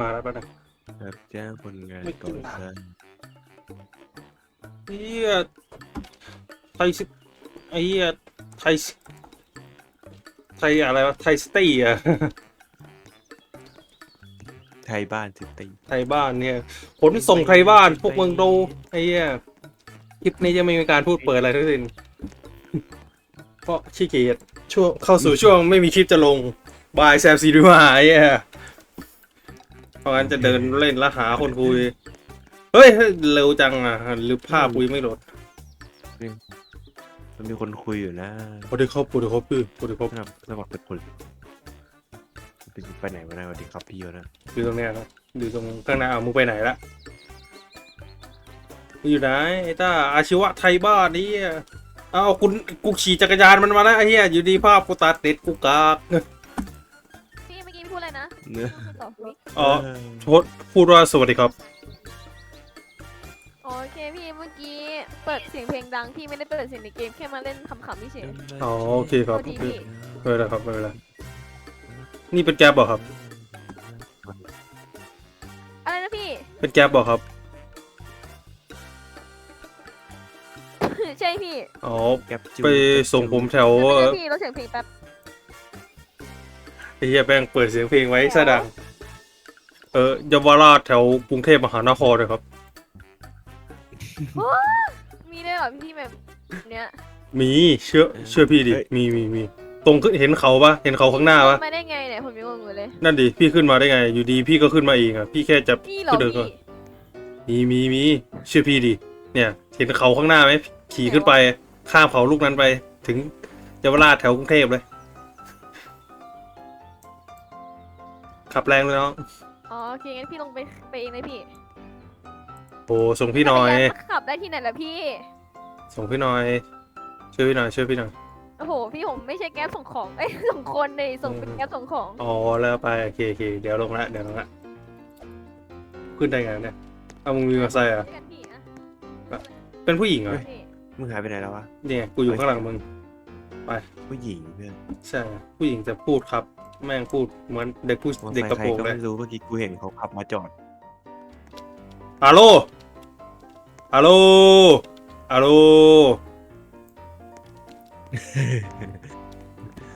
มาแล้วป่ะนะรับจ้างคนงานไม่ก่อขึ้นสร้างเฮียไทยซิไอ้เฮียไทยซิไทยอะไรวะไทยสตี้อะไทยบ้านสิตีไทยบ้านเนี่ยขนส่งไทยบ้านพวกเมืองดูไอ้เหี้ยคลิปนี้จะไม่มีการพูดเปิดอะไรทั้งสิ้นเพราะขี้เกียจช่วงเข้าสู่ช่วงไม่มีคลิปจะลงบายแซมซีดีมาไอ้เหี้ยเพ ราะงั้นจะเดินเล่นแล้วหาคนคุยเฮ้ยเร็วจังอะหรือภาพคุยไม่โหลดมันมีคนคุยอยู่นะสวัสดีครับสวัสดีครับพี่สวัสดีครับสมัครสมัครเป็นคนไปไหนวะนะสวัสดีครับพี่วะนะอยู่ตรงเนี้ยครับอยู่ตรงข้างหน้าอะมึงไปไหนละอยู่ไหนไอ้ต้าอาชีวะไทยบ้านนี่เอาคุณกูขี่จักรยานมันมาแล้วไอ้เหี้ยอยู่ดีภาพกูตัดเด็ดกูกาก เนื้อพูดต่อพี่อ๋อโทษพูดว่าสวัสดีครับ โอเคพี่เมื่อกี้เปิดเสียงเพลงดังพี่ไม่ได้เปิดเสียงในเกมแค่มาเล่นขำๆพี่เฉยอ๋อโอเคครับสวัสดีโอเคพี่ไม่เป็นไรครับไม่เป็นไรนี่เป็นแก๊บบอกครับ อะไรนะพี่ เป็นแก๊บบอกครับ ใช่พี่อ๋อแก๊ปจิ้วไปส่งผมแถวเดี๋ยวเอ่อนะพี่เราเสียงเพลงแป๊บ ไอ้เหี้ยแป้งเปิดเสียงเพลงไว้ซะดัง เออเยาวราชแถวกรุงเทพมหานครเลยครับ มีด้วยเหรอพี่แบบเนี้ยมีเชื่อเชื่อพี่ดิมีมีมี ตรงขึ้นเห็นเขาปะเห็นเขาข้างหน้าปะมาได้ไงเนี่ยผมยังงงอยู่เลยนั่นดิ พี่ขึ้นมาได้ไง อยู่ดีพี่ก็ขึ้นมาเองอะ พี่แค่จะพี่เหรอขึ้นเดินก่พี่อนมีมีมีเชื่อพี่ดิ เนี่ย เห็นเขาข้างหน้าไหมขี่ขึ้นไป ข้ามเขาลูกนั้นไป ถึงเยาวราชแถวกรุงเทพเลย ขับแรงเลยเนาะอ๋อโอเคงั้นพี่ลงไปไปเองเลยพี่โอ้ส่งพี่หน่อย จักรานขับได้ที่ไหนล่ะพี่ ส่งพี่หน่อย ช่วยพี่หน่อยช่วยพี่หน่อย โอ้โห พี่ผมไม่ใช่แก๊ปส่งของ เอ้ย ส่งคนเลยส่งเป็นแก๊ปส่งของ อ๋อแล้วไปโอเคโอเคเดี๋ยวลงละเดี๋ยวลงละขึ้นได้ไงเนี่ยเอามึงมีมอเตอร์ไซค์เหรอะด้วยกันพี่อะเป็นผู้หญิงเหรอพี่มึงหายไปไหนแล้ววะเนี่ยกูอยู่ข้างหลังมึงผู้หญิงเพื่อนใช่ผู้หญิงจะพูดครับ แม่งพูดเหมือนเด็กผู้มอเด็กไซกระค์ใครโปรงก็เลยไม่รู้เมื่อกี้กูเห็นเขาขับมาจอดฮัลโหลฮัลโหลฮัลโหล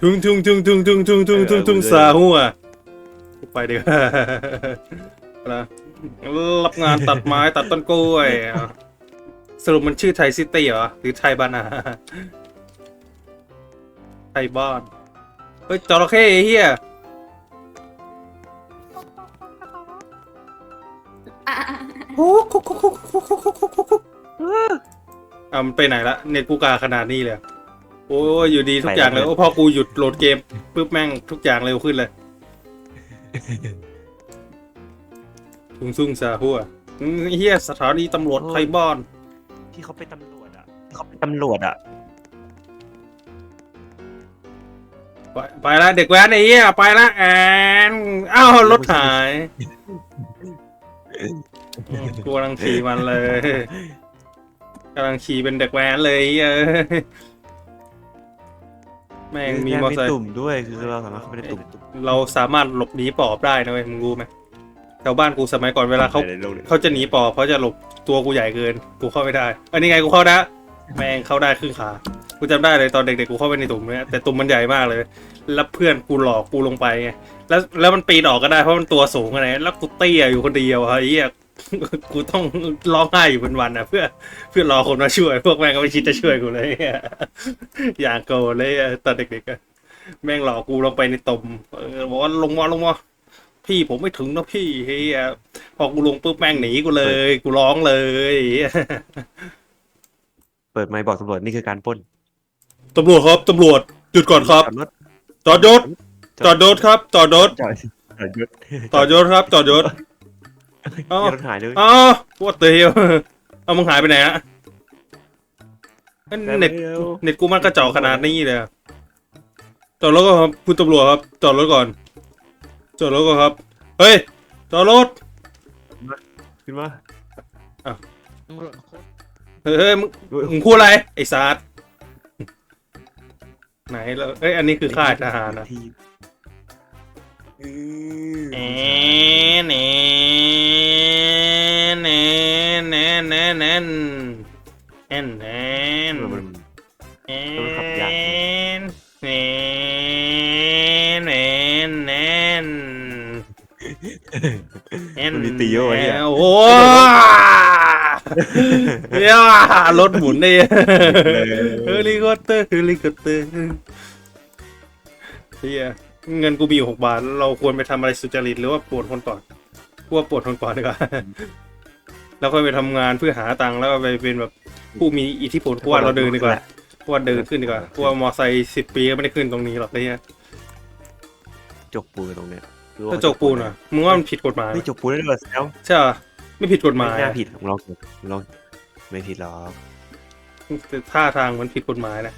ทุ่งทุ่งทุ่งทุ่งทุ่งทุ่งทุ่งทุ่งทุ่งสาหัวกูไปดีกว่านะรับงานตัดไม้ตัดต้นกล้วยอะสรุปมันชื่อไทยซิตี้เหรอ หรือไทยบ้านนาไทยบ้าน เฮ้ยจระเข้ไอ้เฮียอะมันไปไหนละเน็ตกูกาขนาดนี้เลยโอ้ยอยู่ดีทุกอย่างเลยโอ้พอกูหยุดโหลดเกมปุ๊บแม่งทุกอย่างเร็วขึ้นเลยทุ่งซุ่งซาหัวอืมเฮียสถานีตำรวจไทยบ้านที่เขาเป็นตำรวจอะที่เขาเป็นตำรวจอะ ไปไปละเด็กแว้นไอ้เหี้ยไปละแอนอ้าวรถหายกูกำลังขี่มันเลยกำลังขี่เป็นเด็กแว้นเลยเอ้ยแม่งมีมอเตอร์ไซค์ตุ่มด้วยคือเราสามารถเข้าไปในตุ่มตุ่มเราสามารถหลบหนีปอบได้นะเว้ยมึงรู้ไหมแถวบ้านกูสมัยก่อนเวลาเขาในโลกเลยเขาจะหนีปอบเขาจะหลบตัวกูใหญ่เกิน กูเข้าไม่ได้ อันนี้ไงกูเข้าได้แม่งเข้าได้ครึ่งขา กูจำได้เลยตอนเด็กๆกูเข้าไปในตุ่มเนี่ยแต่ตุ่มมันใหญ่มากเลย แล้วเพื่อนกูหลอกกูลงไปไงแล้วแล้วมันปีนออกก็ได้เพราะมันตัวสูงอะไรแล้วกูเตี้ยอยู่คนเดียวไอ้เหี้ยกูต้องร้องไห้อยู่เป็นวันอะเพื่อเพื่อรอคนมาช่วย พวกแม่งก็ไม่คิดจะช่วยกูเลยอย่างโกรเลยตอนเด็กๆแม่งหลอกกูลงไปในตุ่มบอกว่าลงมาลงมาพี่ผมไม่ถึงนะพี่เฮียพอกูลงปุ๊บแม่งหนีกูเลย กูร้องเลย เปิดไมค์บอกตำรวจนี่คือการป้น ตำรวจครับตำรวจหยุดก่อนครับ จอดรถจอดยศจอดยศครับจอดยศจอดจอดยศจอดยศครับจอดยศอ้าวอย่ารถหายเลยอ้าวว่าเตียวเอามึงหายไปไหนฮะเน็ตเน็ตกูมันกระจอกขนาดนี้เลยอะจอดรถก่อนครับคุณตำรวจครับจอดรถก่อน จอดรถก่อนครับ เฮ้ยจอดรถขึ้นมาเฮ้ยเฮ้ยมึงมึงพูดอะไรไอ้ซาร์ ไหนเราเอ้ยอันนี้คือค่ายทหารนะทีอือเนเนเนเนเนเนเนเนเออมันเนเนเนเนเนมันมีตีโยไอ้เนี่ยโอ้ เดี๋ยวรถหมุนได้เฮลิคอปเตอร์เฮลิคอปเตอร์เฮียเงินกูมีอยู่หกบาท เราควรไปทำอะไรสุจริตหรือว่าปวดคนก่อนกูว่าปวดคนก่อนดีกว่าแล้วค่อยไปทำงานเพื่อหาตังค์แล้วก็ไปเป็นแบบผู้มีอิทธิพลกูว่าเราเดินดีกว่ากูว่าเดินขึ้นดีกว่ากูว่ามอไซค์สิบปีก็ไม่ได้ขึ้นตรงนี้หรอกไอ้เหี้ยจกปูนตรงเนี้ยถ้าจกปูนอะมึงว่ามันผิดกฎหมายไหมไม่จกปูนได้ด้วยแล้วใช่ปะ ไม่ผิดกฎหไม่มายน่าอะผิดลองลองไม่ผิดหรอกแต่ท่าทางมันผิดกฎหมายนะ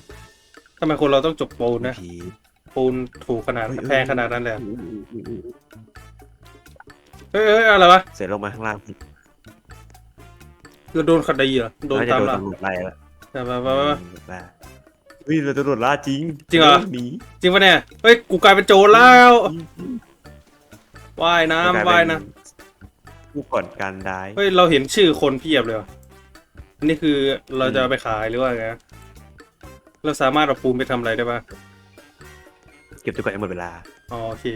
ทำไมคนเราต้องจกปูนไม่นะผิดปูนถูกขนาดเฮ้ยแพงขนาดนั้นเลยอะอืมอืมอืมอืมเฮ้ยเฮ้ยอะไรวะ เสร็จลงมาข้างล่างเราโดนคดีเหรอ โดนน่าจะตามโดนล่าตำรวจไล่แล้วไปไปไปไปตำรวจล่าเฮ้ยเราตำรวจล่าจริงจริงเหรอ หนีจริงปะเนี่ย เฮ้ย กูกลายเป็นโจรแล้ว ว่ายน้ำว่ายน้ำ ผู้ก่อนการได้าย เฮ้ย เราเห็นชื่อคนเพียบเลยว่ะอันนี่คือเราจะเอาไปขายหรือว่าไงเราสามารถเอาปูนไปทำอะไรได้ปะเก็บตัวก่อนให้หมดเวลา อ๋อโอเค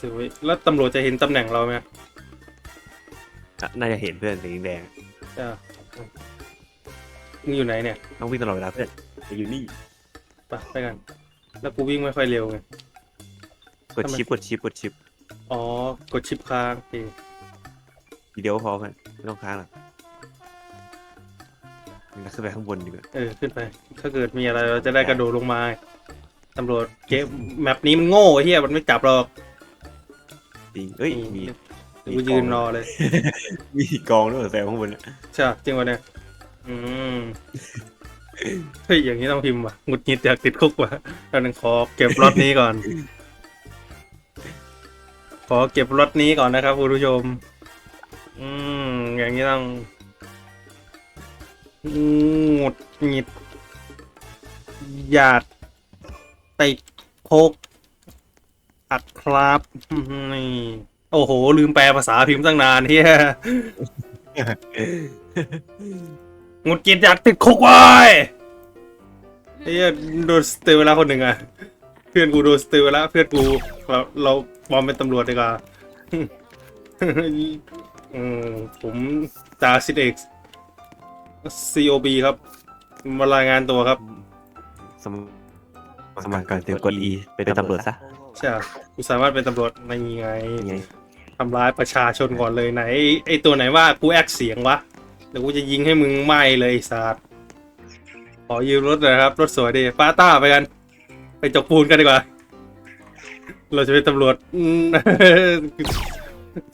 ซื้อไว้แล้วตำรวจจะเห็นตำแหน่งเราไหมอะน่าจะเห็นเพื่อนสีแดงใช่ปะมึงอยู่ไหนเนี่ยต้องวิ่งตลอดเวลาเพื่อนอย่าอยู่นี่ ไปไปกัน แล้วกูวิ่งไม่ค่อยเร็วไง กดทำไม ชิปกดชิปกดชิปอ๋อกดชิปค้างโอเค ทีเดียวก็พอเพื่อนไม่ต้องค้างหรอกเราขึ้นไปข้างบนดีกว่าเออขึ้นไป ถ้าเกิดมีอะไรเราจะได้กระโดดลงมาตำรวจเกมแมปนี้มันโง่ไอ้เหี้ยมันไม่จับหรอกจริงเอ้ยมีเดี๋ยวกูยืนรอเลย มีกองด้วยเหรอแซวข้างบนเนี่ยใช่ปะจริงวะเนี่ยอืมเฮ้ยอย่างนี้ต้องพิมพ์ว่ะหงุดหงิดอยากติดคุกว่ะตอนนึงขอเก็บรถนี้ก่อน ขอเก็บรถนี้ก่อนนะครับคุณผู้ชม อืม อย่างนี้ต้องหงุดหงิดอยากติดคุกอัดครับนี่โอ้โห ลืมแปลภาษาพิมพ์ตั้งนานเฮียหงุดหงิดอยากติดคุกไว้ยไอ้เหี้ยโดนสเตลเวลาคนหนึ่งอะเพื่อนกูโดนสเตลเวลาเพื่อนกูเราเราปลอมเป็นตำรวจดีกว่า อืมผมจ่าสิเอก COB ครับ มารายงานตัวครับ สมสมัครการเตรียมกด E เป็นตำรวจซะใช่กูสามารถเป็นตำรวจในไงยังไงทำร้ายประชาชนก่อนเลยไหน ไอ้ไอตัวไหนว่ากูแอคเสียงวะเดี๋ยวกูจะยิงให้มึงไหม้เลยไอ้สัตว์ขอยืมรถหน่อยครับ รถสวยดีป้าต้าไปกัน ไปจกปูนกันดีกว่า เราจะเป็นตำรวจอืม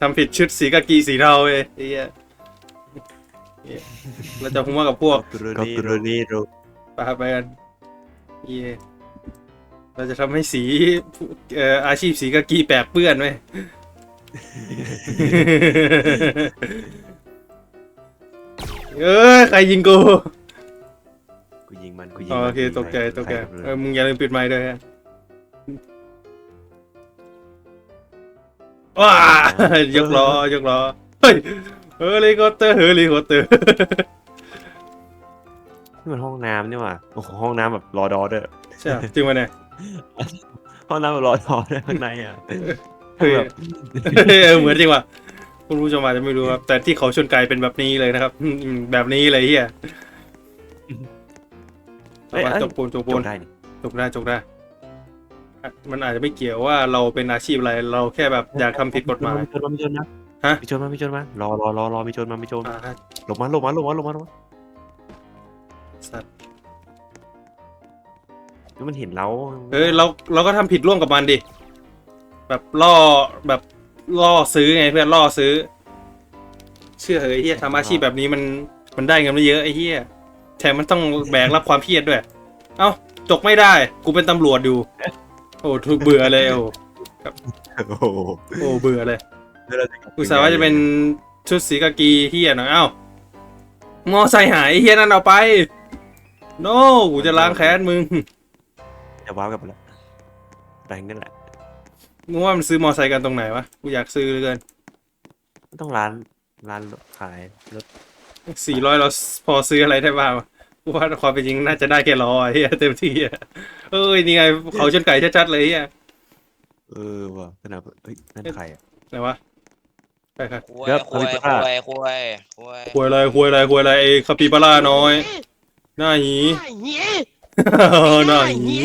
ทำผิดชุดสีกากีสีเทาเว้ยไอ้เหี้ยเหี้ยเราจะพุ่งมากับพวกกับตุรนีโรไปครับไปกันเหี้ยเราจะทำให้สีเอ่ออาชีพสีกากีแปดเปื้อนไหมเอ้ยใครยิงกูกูยิงมันกูยิงอ๋อมันโอเคตกใจตกใจใครเออมึงอย่าลืมปิดไมค์ด้วยฮะ ว้ายกล้อยกล้อเฮ้ยเฮลิคอปเตอร์เฮลิคอปเตอร์นี่มันห้องน้ำนี่หว่าโอ้โหห้องน้ำแบบรอดอเด้อใช่ปะจริงปะเนี่ยห้องน้ำแบบรอดอเด้อข้างในอะเฮ้ยแบบเออเหมือนจริงว่ะคุณผู้ชมอาจจะไม่รู้ครับแต่ที่เขาชนไกลเป็นแบบนี้เลยนะครับอืมแบบนี้เลยเฮียเอ้ยเอาเอ้มายจกปูนจกปูจนบได้นี่จกได้จกได้อะ มันอาจจะไม่เกี่ยวว่าเราเป็นอาชีพอะไร เราแค่แบบอยากทำผิดกฎหมาย มีโจรมามีโจรมาฮะ มีโจรมามีโจรมารอรอรอรอมีโจรมามีโจรอ่าหลบมาหลบมาหลบมาหลบมาหลบมาสัตว์แล้วมันเห็นเราเอ้ยเราเราก็ทำผิดร่วมกับมันดิ แบบล่อแบบล่อซื้อไงเพื่อนล่อซื้อ เชื่อเหอะไอ้เฮียทำอาชีพแบบนี้มันมันได้เงินไม่เยอะไอ้เฮียแถมมันต้องแบกรับความเครียดด้วย เอ้าจกไม่ได้ กูเป็นตำรวจอยู่ โอ้ทุกเบื่อเลยโอ้โอ้โหโอ้เบื่อเลยแล้วเราจะกลับอุตส่าห์ว่าจะเป็นชุดสีกากีเฮียหน่อยเอ้ามอไซค์หายไอ้เฮียนั่นเอาไป โน้กูจะล้างแค้นมึงจะว้าวกลับมาแล้วแรงนั่นแหละ มึงว่ามันซื้อมอไซค์กันตรงไหนวะกูอยากซื้อเหลือเกินต้องร้านร้านขายรถสี่ร้อยเราพอซื้ออะไรได้บ้างวะกูว่าความเป็นจริงน่าจะได้แค่ร้อยเฮียเต็มที่อะ เอ้ยนี่ไงเขาชนไก่ชัดๆเลยเฮียเออว่ะขนาดเฮ้ยนั่นใครอะไหนวะใครใครคุยครับคุยคาปิคุบาร่ายคุยคุยควยอะไรควยอะไรควยอะไรไอ้คาปิบาร่าน้อย หน้าหีเหี้ยหน้าหี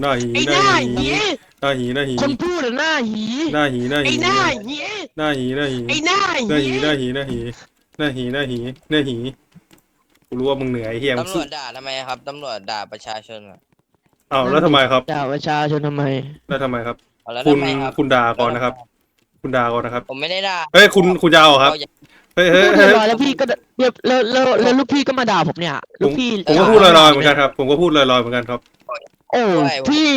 หน้าหีไอ้หหน้าน้าหีเหี้ยหน้าหีหน้าหีคนพูดอะหน้าหีหน้าหีหน้าไอ้หีหน้าเหี้ยหน้าหีหน้าหีไอ้หน้าหน้าหีเหี้ยหน้าหีหน้าหีหน้าหีหน้าหีหน้าหีกูรู้ว่ามึงเหนื่อยไอ้เฮียมึงตำรสู้ วจด่าทำไมครับตำรวจด่าประชาชนอะ อ้าวแล้วทำไมครับ ด่าประชาชนทำไม แล้วทำไมครับ เอาแล้วคุณทำไมครับคุณด่าก่อนนะครับ คุณด่าก่อนนะครับ ผมไม่ได้ด่าเฮ้ยคุณคุณจะเอาเหรอครับเขาอย่าเฮ้ยพูเฮ้ยดเฮ้ยลอยๆแล้วพี่ก็แล้วแล้วแล้วแล้วลูกพี่ก็มาด่าผมเนี่ย ลูกพี่ผมก็พูดลอยๆเหมือนกันครับ ผมก็พูดลอยๆเหมือนกันครับ โอ้พี่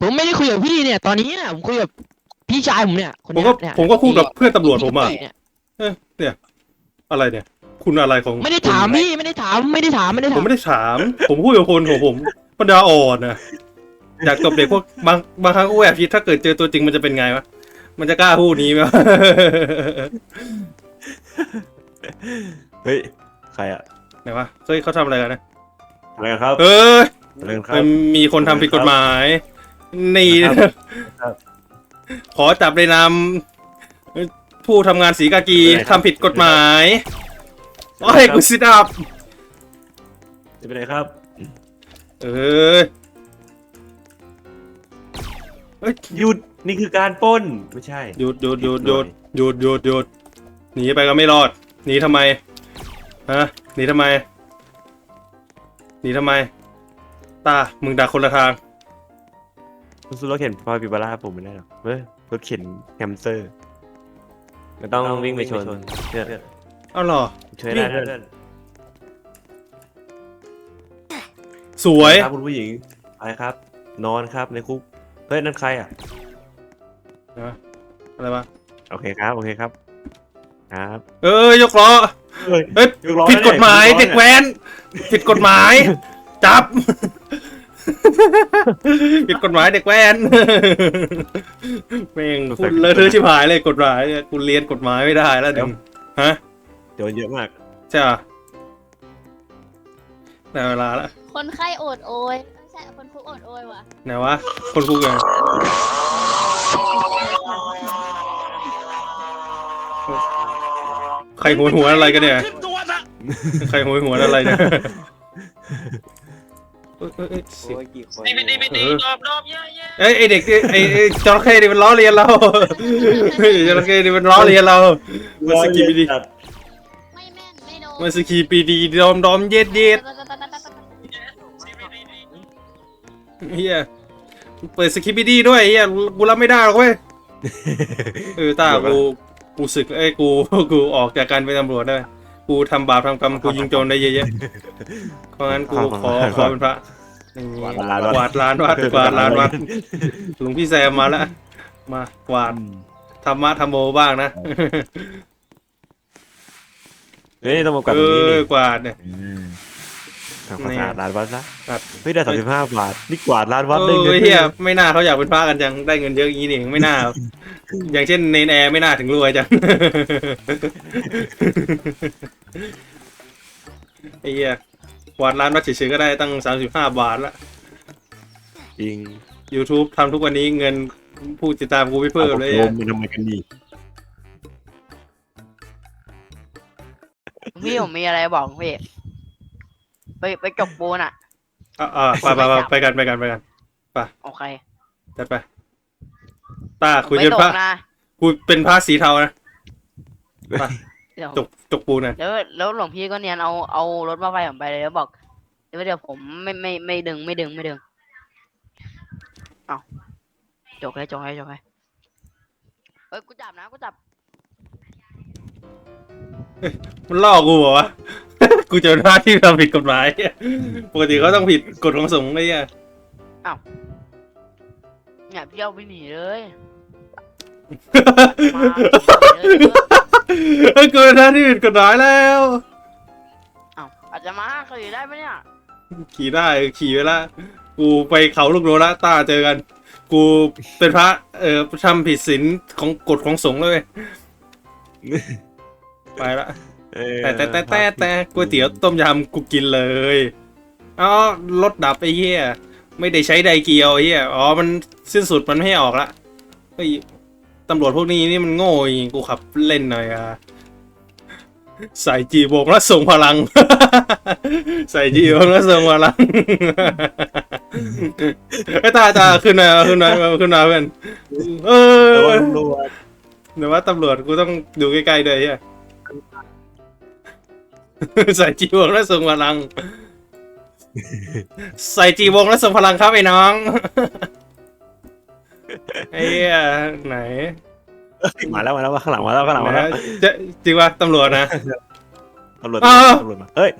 ผมไม่ได้คุยกับพี่เนี่ย ตอนนี้เนี่ยผมคุยกับพี่ชายผมเนี่ยคนผมเนี้ก็ยเนี่ยผมก็พูดกับเพื่อนตำรวจผมอะเนี่ยอะไรเนี่ย คุณอะไรของไม่ได้ถามพี่ไม่ได้ถามไม่ได้ถามไม่ได้ผถามมไม่ได้ถาม ผมพูดกับคนของผม ปัญญาอ่อนนะอยากตบเด็กพวกบางบางครั้งกูแอบคิดถ้าเกิดเจอตัวจริงมันจะเป็นไงวะมันจะกล้าพูดนี้ไหมวะเฮ้ย ใครอะไหนวะเฮ้ยเขาทำอะไรกันนะอะไรกันครับเอออะไรกันครับมันมีคนทำผิดกฎหมาย นี่ครับครับขอจับในนามผู้ทำงานสีกากีเป็นไรครับทำผิดกฎหมายโอ้ยกูซิดอัพจะเป็นไงครับ เออเอ้ยหยุดนี่คือการปล้นไม่ใช่ หยุดหยุดหยุดหยุดหยุดหยุดหยุดหนีไปก็ไม่รอดหนีทำไมฮะหนีทำไมหนีทำไม ตามึงดักคนละทาง คุณซื้อรถเข็นพาปิบาร่าผมไม่ได้หรอกเฮ้ยรถเข็นแฮมสเตอร์ก็ต้องวิ่งไปชนเนี่ยเอ้าเหรอ ช่วยได้เพื่อน สวย ครับคุณผู้หญิงไปครับ นอนครับในคุกเฮ้ยนั่นใครอะอะไรวะโอเคครับโอเคครับ ครับเอ้ยยกล้อเฮ้ยเอ้ยยกล้อผิดกฎหมายยกล้อเด็กแว้นผิดกฎหมาย จับ ผิดกฎหมายเด็กแว้นแม่งคุณเลอะเทอะชิบหายเลยกฎหมายเนี่ยคุณเรียนกฎหมายไม่ได้แล้วเดี๋ยวฮะ โดนเยอะมาก ใช่ปะได้เวลาแล้ว คนไข้โอดโอยไม่ใช่คนคุกโอดโอยว่ะไหนวะ คนคุกยังใครหัวหัวอะไรกันเนี่ยใครหัวหัวอะไรเนี่ยเอ้ยเอ้ยเอ้ยเสียงไม่ไม่ได้ไม่ได้เออ รอบรอบเยอะแยะเอ้ยไอเด็กนี่ไอไอจระเข้นี่มันล้อเลียนเราเฮ้ยจระเข้นี่มันล้อเลียนเรามันสกีปีดี ไม่แม่นไม่โดนมันสกีปีดีดอมดอมเย็ดเย็ด เฮียเปิดสกีปีดีด้วยเฮียกูรับไม่ได้หรอกเว้ยเออตากูกูศึกไอ้ยกูกูออกจากการเป็นตำรวจได้ กูทำบาปทำกรรมกูยิงโจรได้เยอะๆเพราะงั้นกูขอขอเป็นพระนี่กวาดลานวัดกวาดลานวัดกวาดลานวัดหลวงพี่แซมมาแล้วมากวาดธรรมะธรรมโมบ้างนะเฮ้ยต้องมากวาดเอตรงนี้อนี่กวาดเนี่ย ทำความสะอาดร้านวัดซะครับ เฮ้ยได้สามสิบห้าบาทนี่กวาดร้านวัดเอได้เงิอนเฮียไม่น่าเขาอยากเป็นพระกันจังได้เงินเยอะอย่างนี้นี่เองไม่น่า อย่างเช่นเนนแอร์ไม่น่าถึงรวยจังไอ้เหี้ยกวาดร้านวัดเฉยๆก็ได้ตั้งสามสิบห้าบาทละ จริง YouTube ทำทุกวันนี้เงินผู้ติดตามกูไม่เพิ่มเลยลอะมมันทำไมกันดีพี่ผมมีอะไรบอกพี่ ไปไปจกปูนอะ อะอะไปไปไปไปกันไปกันไปกันโอเคจัดไปตาผมคุยไม่เป็นตพระกนะกูเป็นพระสีเทานะเดี๋ยวจกจกปูนน่ะแล้วแล้วหลวงพี่ก็เนียนเอาเอารถมาไฟผมไปเลยแล้วบอกเดี๋ยวเดี๋ยวผมไม่ไม่ไม่ดึงไม่ดึงไม่ดึงเอาจกเลยจกเลยจกเลยเอ้ยกูจับนะกูจับมันล่อกูเหรอวะ กูจะเป็นพระที่ทำผิดกฎหมาย ปกติเขาต้องผิดกฎของสงฆ์ไอ้เหี้ยเนี่ยพี่เอาไปหนีเลยมาหนีเลยเฮ้ยกูเป็นพระที่ผิดกฎหมายแล้วเอ้าอาจจะมาเคยได้ไหมเนี่ยขี่ได้ขี่ไปละกูไปเขาลูกโนละตาเจอกัน กูเป็นพระ เอ่อทำผิดศีลของกฎของสงฆ์เลย ไปละเออ แต่แต่แต่แต่แต่ก๋วยเตี๋ยวต้มยำกูกินเลยอ๋อรถดับไอ้เหี้ยไม่ได้ใช้ไดเกียวไอ้เหี้ยอ๋อมันสิ้นสุดมันไม่ให้ออกละไอ้ยตำรวจพวกนี้นี่มันโง่จริงกูขับเล่นหน่อยอะใส่จีบงแล้วส่งพลัง ใส่จีบงแล้วส่งพลังไอ้ยตาตาขึ้นหน่อยขึ้นหน่อยขึ้นหน่อยเพื่อนเอแต่ว่าอตำรวจเดี๋ยวว่าตำรวจกูต้องดูใกล้ๆด้วยไอ้เหี้ย ใส่จีวงแล้วส่งพลัง ใส่จีวงแล้วส่งพลังครับไอ้น้องไอ้เหี้ยไหนมาแล้วมาแล้วข้างหลังมาแล้วข้างหลังมาแล้วไหนจะจริงป่ะตำรวจนะตำรวจอ้าวตำรวจมาเฮ้ย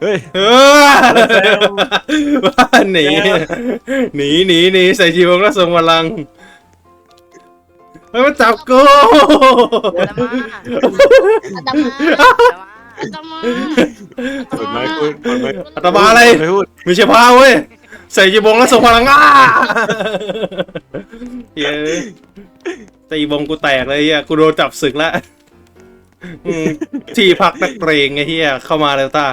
เฮ้ยเออว่าหนีหนีหนีหนีใส่จีวงแล้วส่งพลังเฮ้ยมันจับกูอาตมา อาตมาอาตมาเปิดไมค์พูดเปิดไมค์อาตมาอะไร ไม่พูดไม่ใช่พาเว้ย ใส่จีบงแล้วส่งพลังอ้าเฮ้ยตีบงกูแตกเลยเฮียกูโดนจับศึกแล้วอืมที่พักนักเรงไงเฮียเข้ามาแล้วตา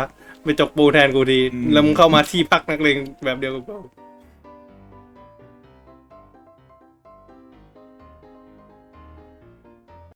ไปจกปูแทนกูดีแล้วมึงเข้ามาที่พักนักเรงแบบเดียวกับกู